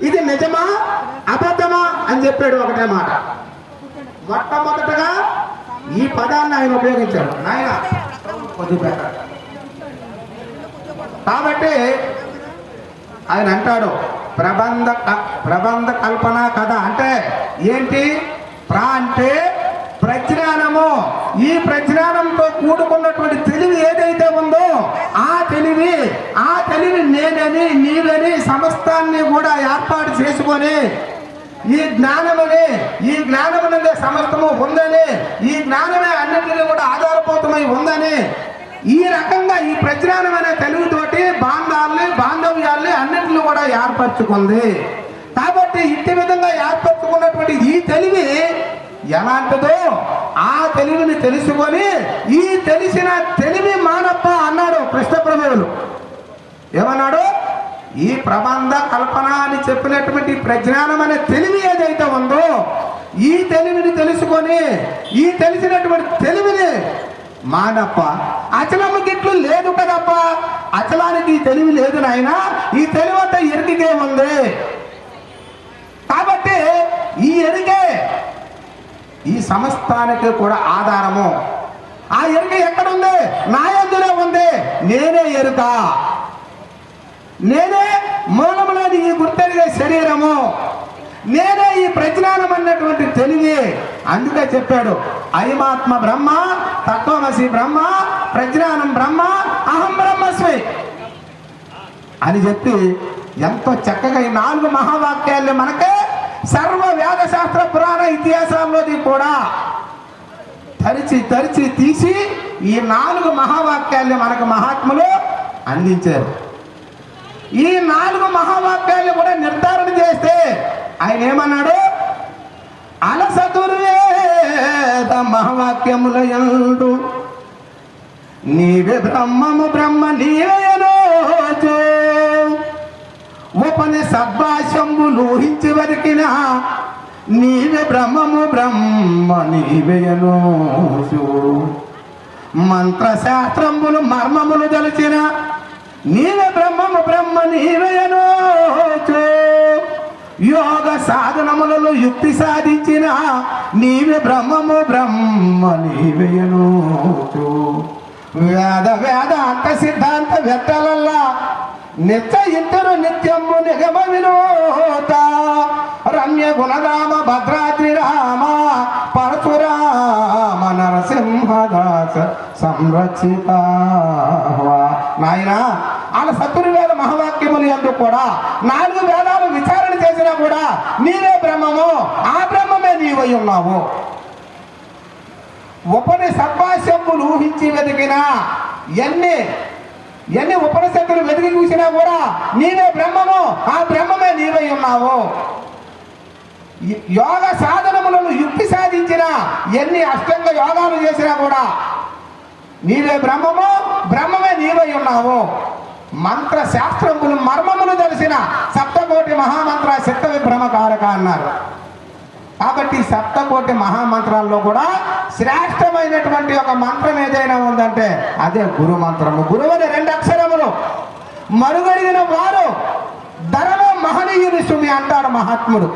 ఇది నిజమా? అబద్ధమా? అని చెప్పాడు ఒకటే మాట. మొట్టమొదటగా ఈ పదాన్ని ఆయన ఉపయోగించాడు. నాయన కాబట్టి ఆయన అంటాడు ప్రబంధ ప్రబంధ కల్పన కథ. అంటే ఏంటి? ప్రా అంటే ప్రజ్ఞానము. ఈ ప్రజ్ఞానంతో కూడుకున్నటువంటి తెలివి ఏదైతే ఉందో ఆ తెలివి ఆ తెలివి నేనని సమస్తాన్ని కూడా ఏర్పాటు చేసుకొని ఈ జ్ఞానమని ఈ జ్ఞానమనే సమస్తము ఉందని ఈ జ్ఞానమే అన్నింటినీ కూడా ఆధారభూతమై ఉందని ఈ రకంగా ఈ ప్రజ్ఞానం అనే తెలివితోటి బాంధాలని బాంధవ్యాల్ని అన్నింటిని కూడా ఏర్పరచుకుంది. కాబట్టి ఇంటి విధంగా ఏర్పరచుకున్నటువంటి ఈ తెలివి ఎలాంటిదో ఆ తెలివిని తెలుసుకొని ఈ తెలిసిన తెలివి మానప్ప అన్నాడు కృష్ణ ప్రమేయులు ఏమన్నాడు? ఈ ప్రబంధ కల్పన అని చెప్పినటువంటి ప్రజ్ఞానం అనే తెలివి ఏదైతే ఉందో ఈ తెలివిని తెలుసుకొని ఈ తెలిసినటువంటి తెలివిని మానప్ప అచలమ్మకి ఇట్లు లేదు కదప్ప అచలానికి ఈ తెలివి లేదు నాయన ఈ తెలివి అంతా ఎరికే ఉంది కాబట్టి ఈ ఎరికే ఈ సమస్తానికి కూడా ఆధారము. ఆ ఎరుక ఎక్కడుంది? నా ఎందులో ఉంది? నేనే ఎరుక నేనే మూలములోని ఈ గుర్తెరిగే శరీరము. నేనే ఈ ప్రజ్ఞానం అన్నటువంటి తెలివి. అందుకే చెప్పాడు అయమాత్మ బ్రహ్మ తత్వమసి బ్రహ్మ ప్రజ్ఞానం బ్రహ్మ అహం బ్రహ్మస్మి. అని చెప్పి ఎంతో చక్కగా ఈ నాలుగు మహావాక్యాలు మనకే సర్వ వేద శాస్త్ర పురాణ ఇతిహాసాల్లోది కూడా తరిచి తరిచి తీసి ఈ నాలుగు మహావాక్యాల్ని మనకు మహాత్ములు అందించారు. ఈ నాలుగు మహావాక్యాలు కూడా నిర్ధారణ చేస్తే ఆయన ఏమన్నాడు? అలసతుర్వేద మహావాక్యముల ఎందు నీవే బ్రహ్మము బ్రహ్మ నీవేయనోచు ఉపని సబ్బాశంబు ఊహించి వరికిన నీవే బ్రహ్మము బ్రహ్మ నీవేయనోచు మంత్రశాస్త్రములు మర్మములు తెలిసిన నీవే బ్రహ్మము బ్రహ్మ నీవేయనోచు యోగ సాధనములలో యుక్తి సాధించిన నీవే బ్రహ్మము బ్రహ్మ నీవేయనోచు వేద వేద అంత సిద్ధాంత వెత్తలల్లా నిత్య నిత్యము నిగమ వినోత రమ్య గుణరామ భద్రాద్రి రామ పరశురామ నరసింహదాస సంరక్షిత నాయనా ఆయన సతుర్వేద మహావాక్యములు ఎందు కూడా నాలుగు వేదాలు విచారణ చేసినా కూడా నీవే బ్రహ్మము ఆ బ్రహ్మమే నీవై ఉన్నావు. ఉపనిషద్భాష్యములు ఊహించి వెతికినా ఎన్ని ఎన్ని ఉపనిషత్తులు వెతికి చూసినా కూడా నీవే బ్రహ్మము ఆ బ్రహ్మమే నీవై ఉన్నావు. యోగ సాధనములను యుక్తి సాధించిన ఎన్ని అష్టంగ యోగాలు చేసినా కూడా నీవే బ్రహ్మము బ్రహ్మమే నీవై ఉన్నావు. మంత్ర శాస్త్రములు మర్మములు తెలిసిన సప్తకోటి మహామంత్ర చిత్త విభ్రమకారక అన్నారు. కాబట్టి సప్తకోటి మహామంత్రాల్లో కూడా శ్రేష్టమైనటువంటి ఒక మంత్రం ఏదైనా ఉందంటే అదే గురు మంత్రము గురువు రెండు అక్షరములు. మరుగడిగిన వారు ధరలో మహనీయుని సుమి అంటాడు మహాత్ముడు.